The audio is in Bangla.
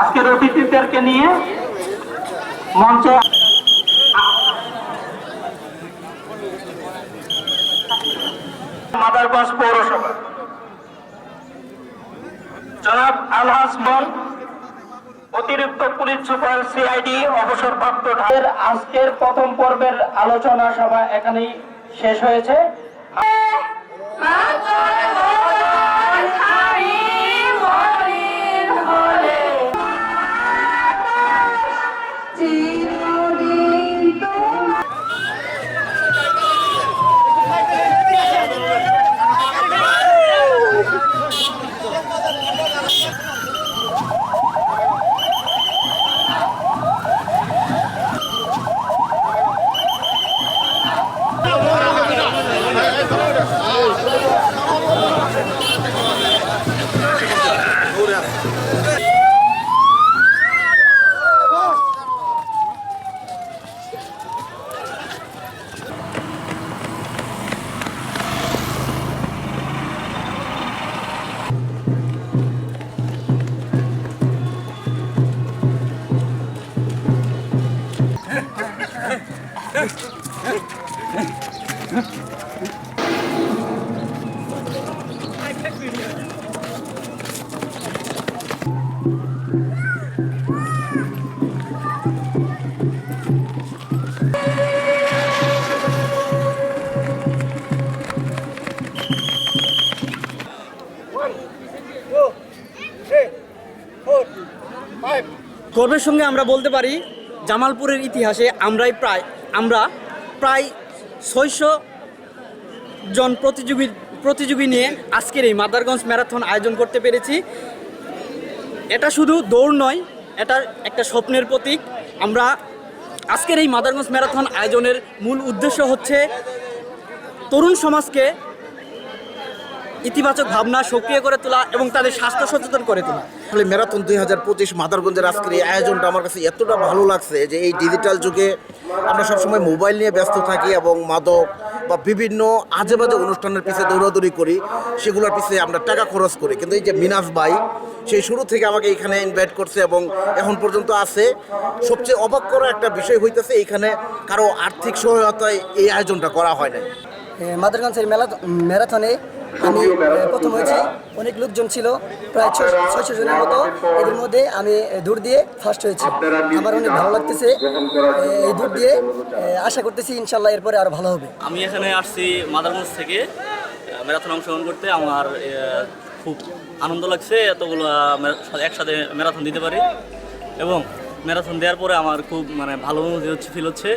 আজকের অতিথিদেরকে নিয়ে মঞ্চে মাদারগঞ্জ পৌরসভা। জনাব আলহাস মন, অতিরিক্ত পুলিশ সুপার সিআইডি, অবসরপ্রাপ্ত আজকের প্রথম পর্বের আলোচনা সভা এখানেই শেষ হয়েছে। গর্বের সঙ্গে আমরা বলতে পারি, জামালপুরের ইতিহাসে আমরাই প্রায়, আমরা প্রায় ছয়শো জন প্রতিযোগী প্রতিযোগী নিয়ে আজকের এই মাদারগঞ্জ ম্যারাথন আয়োজন করতে পেরেছি। এটা শুধু দৌড় নয় এটা একটা স্বপ্নের প্রতীক। আমরা আজকের এই মাদারগঞ্জ ম্যারাথন আয়োজনের মূল উদ্দেশ্য হচ্ছে তরুণ সমাজকে ইতিবাচক ভাবনা সক্রিয় করে তোলা এবং তাদের স্বাস্থ্য সচেতন করে তোলা। আসলে ম্যারাথন দুই হাজার পঁচিশ মাদারগঞ্জের আজকের এই আয়োজনটা আমার কাছে এতটা ভালো লাগছে যে এই ডিজিটাল যুগে আমরা সবসময় মোবাইল নিয়ে ব্যস্ত থাকি এবং মাদক বা বিভিন্ন আজে বাজে অনুষ্ঠানের পিছিয়ে দৌড়াদৌড়ি করি, সেগুলোর পিছিয়ে আমরা টাকা খরচ করি। কিন্তু এই যে মিনাস ভাই সেই শুরু থেকে আমাকে এখানে ইনভাইট করছে এবং এখন পর্যন্ত আছে। সবচেয়ে অবাক করা একটা বিষয় হইতেছে, এইখানে কারও আর্থিক সহায়তায় এই আয়োজনটা করা হয় না মাদারগঞ্জের মেলা ম্যারাথনে আমি প্রথম হয়েছি। অনেক লোকজন ছিল প্রায় ছয়শো জনের মতো। এদের মধ্যে আমি দৌড় দিয়ে ফার্স্ট হয়েছি। আমার অনেক ভালো লাগতেছে। এই দৌড় দিয়ে আশা করতেছি ইনশাল্লাহ এরপরে আরও ভালো হবে। আমি এখানে আসছি মাদারগঞ্জ থেকে ম্যারাথন অংশগ্রহণ করতে। আমার খুব আনন্দ লাগছে এতগুলো একসাথে ম্যারাথন দিতে পারি। এবং ম্যারাথন দেওয়ার পরে আমার খুব মানে ভালো অনুভূতি হচ্ছে ফিল হচ্ছে।